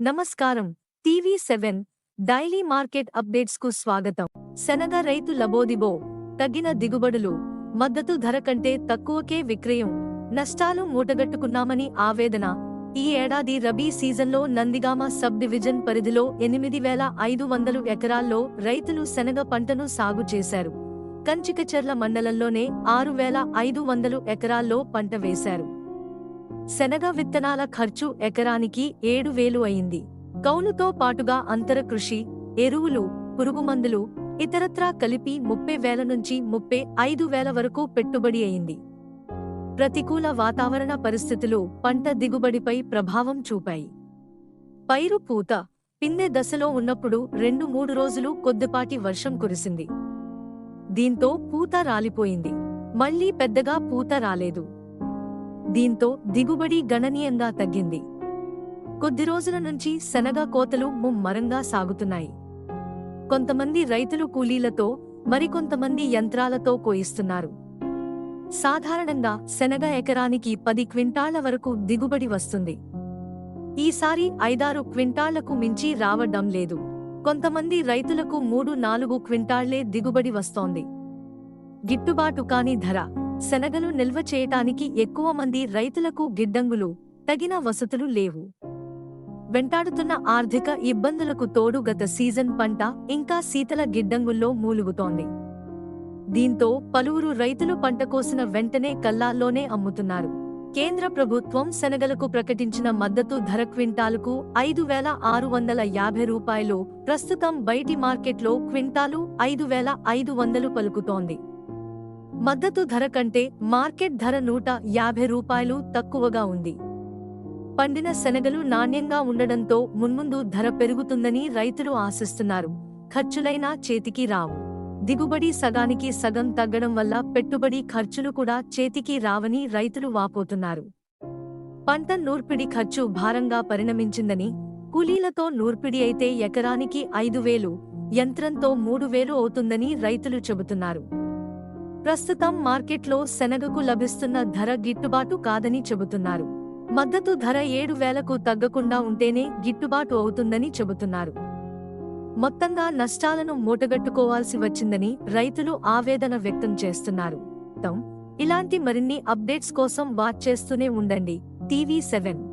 నమస్కారం. TV seven daily market అప్డేట్స్కు స్వాగతం. శనగ రైతు లబోదిబో తగ్గిన దిగుబడులు మద్దతు ధర కంటే తక్కువకే విక్రయం నష్టాలు మూటగట్టుకున్నామని ఆవేదన. ఈ ఏడాది రబీ సీజన్లో నందిగామ సబ్ డివిజన్ పరిధిలో ఎనిమిది వేల ఐదు వందలు ఎకరాల్లో రైతులు శనగ పంటను సాగు చేశారు. కంచికచర్ల మండలంలోనే ఆరు వేల ఐదు వందలు ఎకరాల్లో పంట వేశారు. శనగ విత్తనాల ఖర్చు ఎకరానికి ఏడు వేలు అయింది. కౌలుతో పాటుగా అంతర కృషి ఎరువులు పురుగుమందులు ఇతరత్రా కలిపి ముప్పై వేల నుంచి ముప్పై ఐదు వేల వరకు పెట్టుబడి అయింది. ప్రతికూల వాతావరణ పరిస్థితులు పంట దిగుబడిపై ప్రభావం చూపాయి. పైరు పూత పిందె దశలో ఉన్నప్పుడు రెండు మూడు రోజులు కొద్దిపాటి వర్షం కురిసింది. దీంతో పూత రాలిపోయింది. మళ్ళీ పెద్దగా పూత రాలేదు. దీంతో దిగుబడి గణనీయంగా తగ్గింది. కొద్ది రోజుల నుంచి శనగ కోతలు ముమ్మరంగా సాగుతున్నాయి. కొంతమంది రైతులు కూలీలతో మరికొంతమంది యంత్రాలతో కోయిస్తున్నారు. సాధారణంగా శనగ ఎకరానికి పది క్వింటాళ్ళ వరకు దిగుబడి వస్తుంది. ఈసారి ఐదారు క్వింటాళ్ళకు మించి రావడం లేదు. కొంతమంది రైతులకు మూడు నాలుగు క్వింటాళ్ళే దిగుబడి వస్తోంది. గిట్టుబాటు కాని ధర శనగలు నిల్వ చేయటానికి ఎక్కువ మంది రైతులకు గిడ్డంగులు తగిన వసతులు లేవు. వెంటాడుతున్న ఆర్థిక ఇబ్బందులకు తోడు గత సీజన్ పంట ఇంకా శీతల గిడ్డంగుల్లో మూలుగుతోంది. దీంతో పలువురు రైతులు పంట కోసిన వెంటనే కల్లాల్లోనే అమ్ముతున్నారు. కేంద్ర ప్రభుత్వం శనగలకు ప్రకటించిన మద్దతు ధర క్వింటాలుకు ఐదు వేల ఆరు వందల యాభై రూపాయలు ప్రస్తుతం బయటి మార్కెట్లో క్వింటాలు ఐదు వేల ఐదు వందలు పలుకుతోంది. మద్దతు ధర కంటే మార్కెట్ ధర నూట యాభై రూపాయలు తక్కువగా ఉంది. పండిన శనగలు నాణ్యంగా ఉండడంతో మున్ముందు ధర పెరుగుతుందని రైతులు ఆశిస్తున్నారు. ఖర్చులైనా చేతికి రావు. దిగుబడి సగానికి సగం తగ్గడం వల్ల పెట్టుబడి ఖర్చులు కూడా చేతికి రావని రైతులు వాపోతున్నారు. పంట నూర్పిడి ఖర్చు భారంగా పరిణమించిందని కూలీలతో నూర్పిడి అయితే ఎకరానికి ఐదు వేలు యంత్రంతో మూడు వేలు అవుతుందని రైతులు చెబుతున్నారు. ప్రస్తుతం మార్కెట్లో శనగకు లభిస్తున్న ధర గిట్టుబాటు కాదని చెబుతున్నారు. మద్దతు ధర ఏడు వేలకు తగ్గకుండా ఉంటేనే గిట్టుబాటు అవుతుందని చెబుతున్నారు. మొత్తంగా నష్టాలను మూటగట్టుకోవాల్సి వచ్చిందని రైతులు ఆవేదన వ్యక్తం చేస్తున్నారు. ఇలాంటి మరిన్ని అప్డేట్స్ కోసం వాచ్ చేస్తూనే ఉండండి. TV seven.